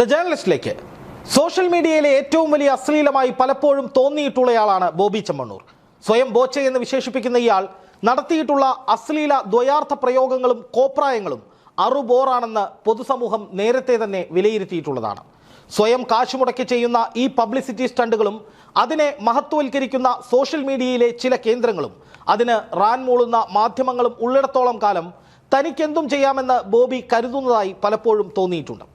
The ജേർണലിസ്റ്റിലേക്ക് social മീഡിയയിലെ ഏറ്റവും വലിയ അശ്ലീലമായി പലപ്പോഴും തോന്നിയിട്ടുള്ളയാളാണ് ബോബി ചെമ്മണ്ണൂർ. സ്വയം ബോച്ചെ എന്ന് വിശേഷിപ്പിക്കുന്ന ഇയാൾ നടത്തിയിട്ടുള്ള അശ്ലീല ദ്വയാർത്ഥ പ്രയോഗങ്ങളും കോപ്രായങ്ങളും അറുബോറാണെന്ന് പൊതുസമൂഹം നേരത്തെ തന്നെ വിലയിരുത്തിയിട്ടുള്ളതാണ്. സ്വയം കാശുമുടക്കി ചെയ്യുന്ന ഈ പബ്ലിസിറ്റി സ്റ്റണ്ടുകളും അതിനെ മഹത്വവൽക്കരിക്കുന്ന സോഷ്യൽ മീഡിയയിലെ ചില കേന്ദ്രങ്ങളും അതിന് റാൻ മൂളുന്ന മാധ്യമങ്ങളും ഉള്ളിടത്തോളം കാലം തനിക്കെന്തും ചെയ്യാമെന്ന് ബോബി കരുതുന്നതായി പലപ്പോഴും തോന്നിയിട്ടുണ്ട്.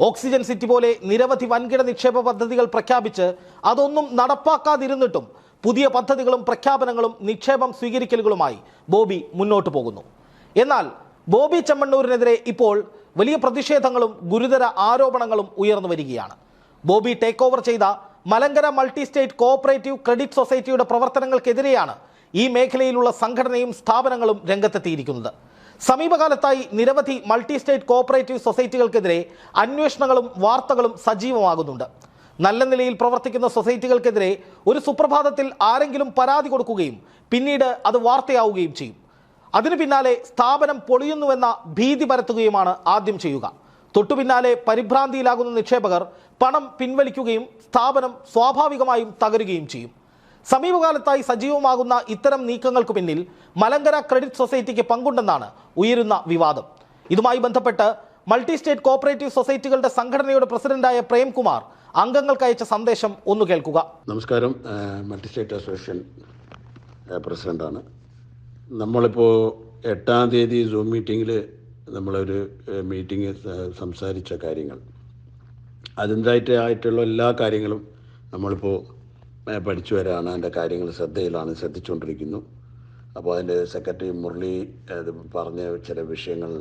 ഓക്സിജൻ സിറ്റി പോലെ നിരവധി വൻകിട നിക്ഷേപ പദ്ധതികൾ പ്രഖ്യാപിച്ച് അതൊന്നും നടപ്പാക്കാതിരുന്നിട്ടും പുതിയ പദ്ധതികളും പ്രഖ്യാപനങ്ങളും നിക്ഷേപം സ്വീകരിക്കലുകളുമായി ബോബി മുന്നോട്ട് പോകുന്നു. എന്നാൽ ബോബി ചെമ്മണ്ണൂരിനെതിരെ ഇപ്പോൾ വലിയ പ്രതിഷേധങ്ങളും ഗുരുതര ആരോപണങ്ങളും ഉയർന്നു വരികയാണ്. ബോബി ടേക്ക് ഓവർ ചെയ്ത Malankara multi state cooperative credit സൊസൈറ്റിയുടെ പ്രവർത്തനങ്ങൾക്കെതിരെയാണ് ഈ മേഖലയിലുള്ള സംഘടനയും സ്ഥാപനങ്ങളും രംഗത്തെത്തിയിരിക്കുന്നത്. സമീപകാലത്തായി നിരവധി മൾട്ടി സ്റ്റേറ്റ് കോഓപ്പറേറ്റീവ് സൊസൈറ്റികൾക്കെതിരെ അന്വേഷണങ്ങളും വാർത്തകളും സജീവമാകുന്നുണ്ട്. നല്ല നിലയിൽ പ്രവർത്തിക്കുന്ന സൊസൈറ്റികൾക്കെതിരെ ഒരു സുപ്രഭാതത്തിൽ ആരെങ്കിലും പരാതി കൊടുക്കുകയും പിന്നീട് അത് വാർത്തയാവുകയും ചെയ്യും. അതിനു പിന്നാലെ സ്ഥാപനം പൊളിയുന്നുവെന്ന ഭീതി പരത്തുകയുമാണ് ആദ്യം ചെയ്യുക. തൊട്ടു പിന്നാലെ പരിഭ്രാന്തിയിലാകുന്ന നിക്ഷേപകർ പണം പിൻവലിക്കുകയും സ്ഥാപനം സ്വാഭാവികമായും തകരുകയും ചെയ്യും. സമീപകാലത്തായി സജീവമാകുന്ന ഇത്തരം നീക്കങ്ങൾക്ക് പിന്നിൽ മലങ്കര ക്രെഡിറ്റ് സൊസൈറ്റിക്ക് പങ്കുണ്ടെന്നാണ് ഉയരുന്ന വിവാദം. ഇതുമായി ബന്ധപ്പെട്ട് മൾട്ടി സ്റ്റേറ്റ് കോഓപ്പറേറ്റീവ് സൊസൈറ്റികളുടെ സംഘടനയുടെ പ്രസിഡന്റായ പ്രേംകുമാർ അംഗങ്ങൾക്ക് അയച്ച സന്ദേശം ഒന്ന് കേൾക്കുക. നമസ്കാരം. മൾട്ടി സ്റ്റേറ്റ് അസോസിയേഷൻ പ്രസിഡന്റാണ്. നമ്മളിപ്പോൾ എട്ടാം തീയതി സൂം മീറ്റിങ്ങിൽ നമ്മളൊരു മീറ്റിംഗ് സംസാരിച്ച കാര്യങ്ങൾ. അതിന്റെതായിട്ട് ആയിട്ടുള്ള എല്ലാ കാര്യങ്ങളും നമ്മളിപ്പോൾ പഠിച്ചു വരാണ്. അതിന്റെ കാര്യങ്ങൾ ശ്രദ്ധയിലാണ് ശ്രദ്ധിച്ചുകൊണ്ടിരിക്കുന്നു. അപ്പോൾ അതിന്റെ സെക്രട്ടറി മുരളി അത് പറഞ്ഞ ചില വിഷയങ്ങൾ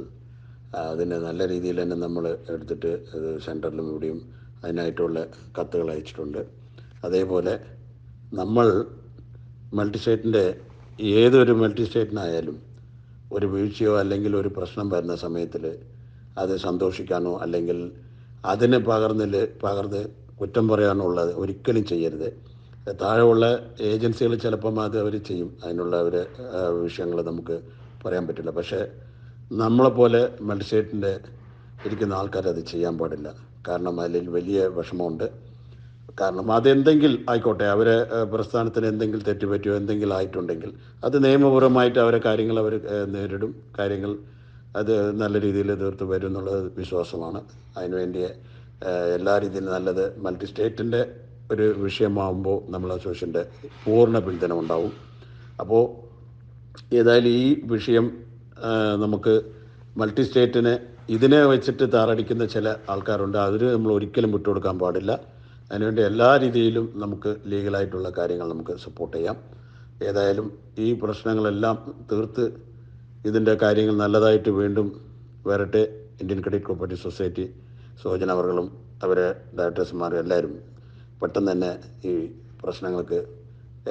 അതിനെ നല്ല രീതിയിൽ തന്നെ നമ്മൾ എടുത്തിട്ട് സെന്ററിലും ഇവിടെയും അതിനായിട്ടുള്ള കത്തുകൾ അയച്ചിട്ടുണ്ട്. അതേപോലെ നമ്മൾ മൾട്ടി സ്റ്റേറ്റിന്റെ ഏതൊരു മൾട്ടി സ്റ്റേറ്റിനായാലും ഒരു വീഴ്ചയോ അല്ലെങ്കിൽ ഒരു പ്രശ്നം വരുന്ന സമയത്തിൽ അത് സന്തോഷിക്കാനോ അല്ലെങ്കിൽ അതിനെ പകർന്നിൽ പകർന്ന് കുറ്റം പറയാനോ ഉള്ളത് ഒരിക്കലും ചെയ്യരുത്. താഴെയുള്ള ഏജൻസികൾ ചിലപ്പം അത് അവർ ചെയ്യും. അതിനുള്ള അവർ വിഷയങ്ങൾ നമുക്ക് പറയാൻ പറ്റില്ല. പക്ഷേ നമ്മളെപ്പോലെ മജിസ്ട്രേറ്റിന്റെ ഇരിക്കുന്ന ആൾക്കാർ അത് ചെയ്യാൻ പാടില്ല. കാരണം അതിൽ വലിയ വിഷമമുണ്ട്. കാരണം അതെന്തെങ്കിലും ആയിക്കോട്ടെ അവരെ പ്രസ്ഥാനത്തിന് എന്തെങ്കിലും തെറ്റുപറ്റിയോ എന്തെങ്കിലും ആയിട്ടുണ്ടെങ്കിൽ അത് നിയമപരമായിട്ട് അവരെ കാര്യങ്ങൾ അവർ നേരിടും. കാര്യങ്ങൾ അത് നല്ല രീതിയിൽ തീർത്ത് വരും എന്നുള്ളത് വിശ്വാസമാണ്. അതിനുവേണ്ടി എല്ലാ രീതിയിലും നല്ലത് മൾട്ടി സ്റ്റേറ്റിന്റെ ഒരു വിഷയമാകുമ്പോൾ നമ്മൾ അസോസിയേഷന്റെ പൂർണ പിന്തുണ ഉണ്ടാവും. അപ്പോൾ ഏതായാലും ഈ വിഷയം നമുക്ക് മൾട്ടി സ്റ്റേറ്റിനെ ഇതിനെ വെച്ചിട്ട് താറടിക്കുന്ന ചില ആൾക്കാരുണ്ട്. അതിന് നമ്മൾ ഒരിക്കലും വിട്ടുകൊടുക്കാൻ പാടില്ല. അതിനുവേണ്ടി എല്ലാ രീതിയിലും നമുക്ക് ലീഗലായിട്ടുള്ള കാര്യങ്ങൾ നമുക്ക് സപ്പോർട്ട് ചെയ്യാം. ഏതായാലും ഈ പ്രശ്നങ്ങളെല്ലാം തീർത്ത് ഇതിന്റെ കാര്യങ്ങൾ നല്ലതായിട്ട് വീണ്ടും വരട്ടെ. Indian credit cooperative society Sojana അവർകളും അവരെ ഡയറക്ടേഴ്സുമാരും എല്ലാവരും പെട്ടെന്ന് തന്നെ ഈ പ്രശ്നങ്ങൾക്ക്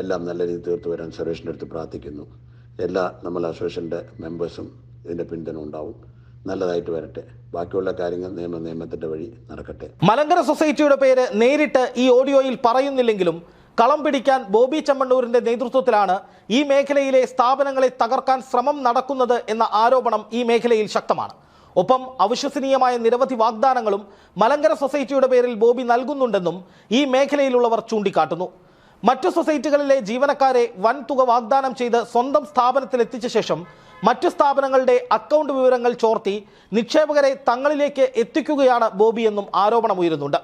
എല്ലാം നല്ല രീതിയിൽ തീർത്ത് വരാൻ സുരേഷിന്റെ അടുത്ത് പ്രാർത്ഥിക്കുന്നു. എല്ലാ നമ്മൾ അസോസിയേഷന്റെ മെമ്പേഴ്സും ഇതിന്റെ പിന്തുണ ഉണ്ടാവും. നല്ലതായിട്ട് വരട്ടെ. ബാക്കിയുള്ള കാര്യങ്ങൾ നിയമ നിയമത്തിന്റെ വഴി നടക്കട്ടെ. മലങ്കര സൊസൈറ്റിയുടെ പേര് നേരിട്ട് ഈ ഓഡിയോയിൽ പറയുന്നില്ലെങ്കിലും കളം പിടിക്കാൻ ബോബി ചെമ്മണ്ണൂരിന്റെ നേതൃത്വത്തിലാണ് ഈ മേഖലയിലെ സ്ഥാപനങ്ങളെ തകർക്കാൻ ശ്രമം നടക്കുന്നത് എന്ന ആരോപണം ഈ മേഖലയിൽ ശക്തമാണ്. ഒപ്പം അവിശ്വസനീയമായ നിരവധി വാഗ്ദാനങ്ങളും മലങ്കര സൊസൈറ്റിയുടെ പേരിൽ ബോബി നൽകുന്നുണ്ടെന്നും ഈ മേഖലയിലുള്ളവർ ചൂണ്ടിക്കാട്ടുന്നു. മറ്റു സൊസൈറ്റികളിലെ ജീവനക്കാരെ വൻ തുക വാഗ്ദാനം ചെയ്ത് സ്വന്തം സ്ഥാപനത്തിൽ എത്തിച്ച ശേഷം മറ്റു സ്ഥാപനങ്ങളുടെ അക്കൗണ്ട് വിവരങ്ങൾ ചോർത്തി നിക്ഷേപകരെ തങ്ങളിലേക്ക് എത്തിക്കുകയാണ് ബോബിയെന്നും ആരോപണമുയരുന്നുണ്ട്.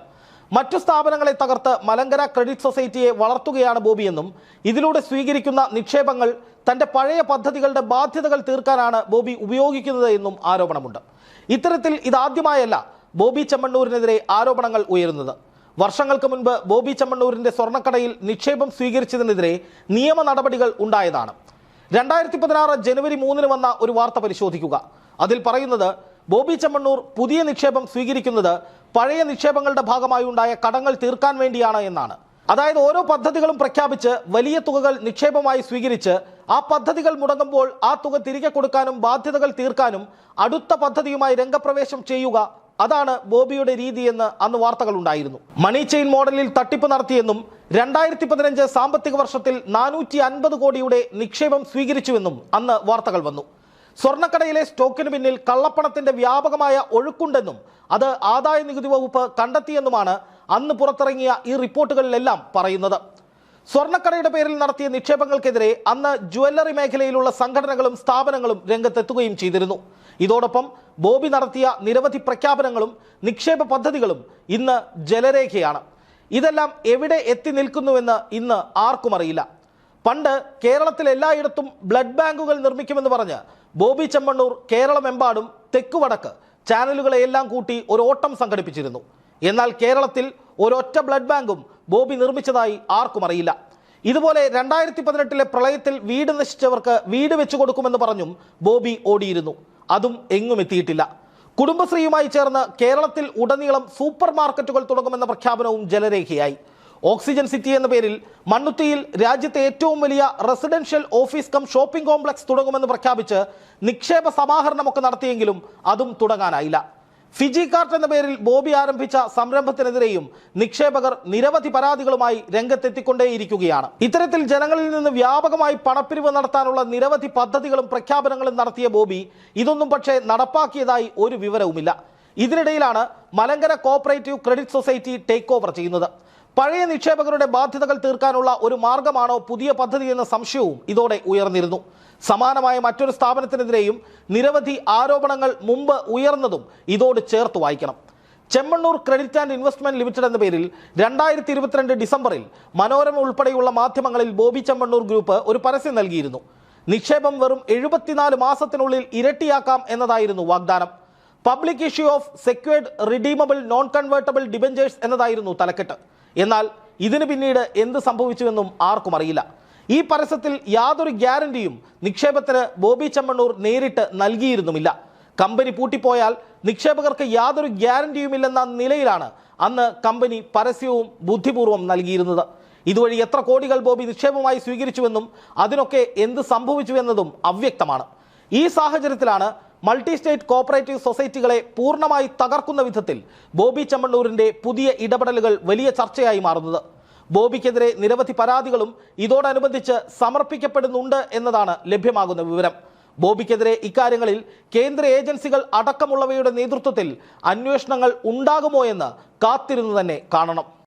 മറ്റു സ്ഥാപനങ്ങളെ തകർത്ത് മലങ്കര ക്രെഡിറ്റ് സൊസൈറ്റിയെ വളർത്തുകയാണ് ബോബിയെന്നും ഇതിലൂടെ സ്വീകരിക്കുന്ന നിക്ഷേപങ്ങൾ തന്റെ പഴയ പദ്ധതികളുടെ ബാധ്യതകൾ തീർക്കാനാണ് ബോബി ഉപയോഗിക്കുന്നത് എന്നും ആരോപണമുണ്ട്. ഇത്തരത്തിൽ ഇതാദ്യമായല്ല ബോബി ചെമ്മണ്ണൂരിനെതിരെ ആരോപണങ്ങൾ ഉയരുന്നത്. വർഷങ്ങൾക്ക് മുൻപ് ബോബി ചെമ്മണ്ണൂരിന്റെ സ്വർണക്കടയിൽ നിക്ഷേപം സ്വീകരിച്ചതിനെതിരെ നിയമ നടപടികൾ ഉണ്ടായതാണ്. രണ്ടായിരത്തി പതിനാറ് ജനുവരി മൂന്നിന് വന്ന ഒരു വാർത്ത പരിശോധിക്കുക. അതിൽ പറയുന്നത് ബോബി ചെമ്മണ്ണൂർ പുതിയ നിക്ഷേപം സ്വീകരിക്കുന്നത് പഴയ നിക്ഷേപങ്ങളുടെ ഭാഗമായി ഉണ്ടായ കടങ്ങൾ തീർക്കാൻ വേണ്ടിയാണ് എന്നാണ്. അതായത് ഓരോ പദ്ധതികളും പ്രഖ്യാപിച്ച് വലിയ തുകകൾ നിക്ഷേപമായി സ്വീകരിച്ച് ആ പദ്ധതികൾ മുടങ്ങുമ്പോൾ ആ തുക തിരികെ കൊടുക്കാനും ബാധ്യതകൾ തീർക്കാനും അടുത്ത പദ്ധതിയുമായി രംഗപ്രവേശം ചെയ്യുക അതാണ് ബോബിയുടെ രീതിയെന്ന് അന്ന് വാർത്തകൾ ഉണ്ടായിരുന്നു. മണി ചെയിൻ മോഡലിൽ തട്ടിപ്പ് നടത്തിയെന്നും രണ്ടായിരത്തി പതിനഞ്ച് സാമ്പത്തിക വർഷത്തിൽ നാനൂറ്റി അൻപത് കോടിയുടെ നിക്ഷേപം സ്വീകരിച്ചുവെന്നും അന്ന് വാർത്തകൾ വന്നു. സ്വർണക്കടയിലെ സ്റ്റോക്കിന് പിന്നിൽ കള്ളപ്പണത്തിന്റെ വ്യാപകമായ ഒഴുക്കുണ്ടെന്നും അത് ആദായ നികുതി വകുപ്പ് കണ്ടെത്തിയെന്നുമാണ് അന്ന് പുറത്തിറങ്ങിയ ഈ റിപ്പോർട്ടുകളിലെല്ലാം പറയുന്നത്. സ്വർണക്കടയുടെ പേരിൽ നടത്തിയ നിക്ഷേപങ്ങൾക്കെതിരെ അന്ന് ജുവല്ലറി മേഖലയിലുള്ള സംഘടനകളും സ്ഥാപനങ്ങളും രംഗത്തെത്തുകയും ചെയ്തിരുന്നു. ഇതോടൊപ്പം ബോബി നടത്തിയ നിരവധി പ്രഖ്യാപനങ്ങളും നിക്ഷേപ പദ്ധതികളും ഇന്ന് ജലരേഖയാണ്. ഇതെല്ലാം എവിടെ എത്തി നിൽക്കുന്നുവെന്ന് ഇന്ന് ആർക്കും അറിയില്ല. പണ്ട് കേരളത്തിൽ എല്ലായിടത്തും ബ്ലഡ് ബാങ്കുകൾ നിർമ്മിക്കുമെന്ന് പറഞ്ഞ് ബോബി ചെമ്മണ്ണൂർ കേരളമെമ്പാടും തെക്കുവടക്ക് ചാനലുകളെയെല്ലാം കൂട്ടി ഒരു ഓട്ടം സംഘടിപ്പിച്ചിരുന്നു. എന്നാൽ കേരളത്തിൽ ഒരൊറ്റ ബ്ലഡ് ബാങ്കും ബോബി നിർമ്മിച്ചതായി ആർക്കും അറിയില്ല. ഇതുപോലെ രണ്ടായിരത്തി പതിനെട്ടിലെ പ്രളയത്തിൽ വീട് നശിച്ചവർക്ക് വീട് വെച്ചു കൊടുക്കുമെന്ന് പറഞ്ഞും ബോബി ഓടിയിരുന്നു. അതും എങ്ങും എത്തിയിട്ടില്ല. കുടുംബശ്രീയുമായി ചേർന്ന് കേരളത്തിൽ ഉടനീളം സൂപ്പർ മാർക്കറ്റുകൾ തുടങ്ങുമെന്ന പ്രഖ്യാപനവും ജലരേഖയായി ഓക്സിജൻ സിറ്റി എന്ന പേരിൽ മണ്ണുത്തിയിൽ രാജ്യത്തെ ഏറ്റവും വലിയ residential office cum shopping complex തുടങ്ങുമെന്ന് പ്രഖ്യാപിച്ച് നിക്ഷേപ സമാഹരണമൊക്കെ നടത്തിയെങ്കിലും അതും തുടങ്ങാനായില്ല. ഫിജി കാർട്ട് എന്ന പേരിൽ ബോബി ആരംഭിച്ച സംരംഭത്തിനെതിരെയും നിക്ഷേപകർ നിരവധി പരാതികളുമായി രംഗത്തെത്തിക്കൊണ്ടേയിരിക്കുകയാണ്. ഇത്തരത്തിൽ ജനങ്ങളിൽ നിന്ന് വ്യാപകമായി പണപ്പിരിവ് നടത്താനുള്ള നിരവധി പദ്ധതികളും പ്രഖ്യാപനങ്ങളും നടത്തിയ ബോബി ഇതൊന്നും പക്ഷേ നടപ്പാക്കിയതായി ഒരു വിവരവുമില്ല. ഇതിനിടയിലാണ് Malankara cooperative credit society take over ചെയ്യുന്നത്. പഴയ നിക്ഷേപകരുടെ ബാധ്യതകൾ തീർക്കാനുള്ള ഒരു മാർഗമാണോ പുതിയ പദ്ധതി എന്ന സംശയവും ഇതോടെ ഉയർന്നിരുന്നു. സമാനമായ മറ്റൊരു സ്ഥാപനത്തിനെതിരെയും നിരവധി ആരോപണങ്ങൾ മുമ്പ് ഉയർന്നതും ഇതോട് ചേർത്ത് വായിക്കണം. Chemmanur credit and investment limited എന്ന പേരിൽ രണ്ടായിരത്തി ഇരുപത്തിരണ്ട് ഡിസംബറിൽ മനോരമ ഉൾപ്പെടെയുള്ള മാധ്യമങ്ങളിൽ ബോബി ചെമ്മണ്ണൂർ ഗ്രൂപ്പ് ഒരു പരസ്യം നൽകിയിരുന്നു. നിക്ഷേപം വെറും എഴുപത്തിനാല് മാസത്തിനുള്ളിൽ ഇരട്ടിയാക്കാം എന്നതായിരുന്നു വാഗ്ദാനം. Public issue of secured redeemable non convertible debentures എന്നതായിരുന്നു തലക്കെട്ട്. എന്നാൽ ഇതിന് പിന്നീട് എന്ത് സംഭവിച്ചുവെന്നും ആർക്കും അറിയില്ല. ഈ പരസ്യത്തിൽ യാതൊരു ഗ്യാരണ്ടിയും നിക്ഷേപത്തിന് ബോബി ചെമ്മണ്ണൂർ നേരിട്ട് നൽകിയിരുന്നുമില്ല. കമ്പനി പൂട്ടിപ്പോയാൽ നിക്ഷേപകർക്ക് യാതൊരു ഗ്യാരണ്ടിയുമില്ലെന്ന നിലയിലാണ് അന്ന് കമ്പനി പരസ്യവും ബുദ്ധിപൂർവം നൽകിയിരുന്നത്. ഇതുവഴി എത്ര കോടികൾ ബോബി നിക്ഷേപമായി സ്വീകരിച്ചുവെന്നും അതിനൊക്കെ എന്ത് സംഭവിച്ചുവെന്നതും അവ്യക്തമാണ്. ഈ സാഹചര്യത്തിലാണ് മൾട്ടി സ്റ്റേറ്റ് കോപ്പറേറ്റീവ് സൊസൈറ്റികളെ പൂർണമായി തകർക്കുന്ന വിധത്തിൽ ബോബി ചെമ്മണ്ണൂരിന്റെ പുതിയ ഇടപെടലുകൾ വലിയ ചർച്ചയായി മാറുന്നത്. ബോബിക്കെതിരെ നിരവധി പരാതികളും ഇതോടനുബന്ധിച്ച് സമർപ്പിക്കപ്പെടുന്നുണ്ട് എന്നതാണ് ലഭ്യമാകുന്ന വിവരം. ബോബിക്കെതിരെ ഇക്കാര്യങ്ങളിൽ കേന്ദ്ര ഏജൻസികൾ അടക്കമുള്ളവയുടെ നേതൃത്വത്തിൽ അന്വേഷണങ്ങൾ ഉണ്ടാകുമോ എന്ന് കാത്തിരുന്നു തന്നെ കാണണം.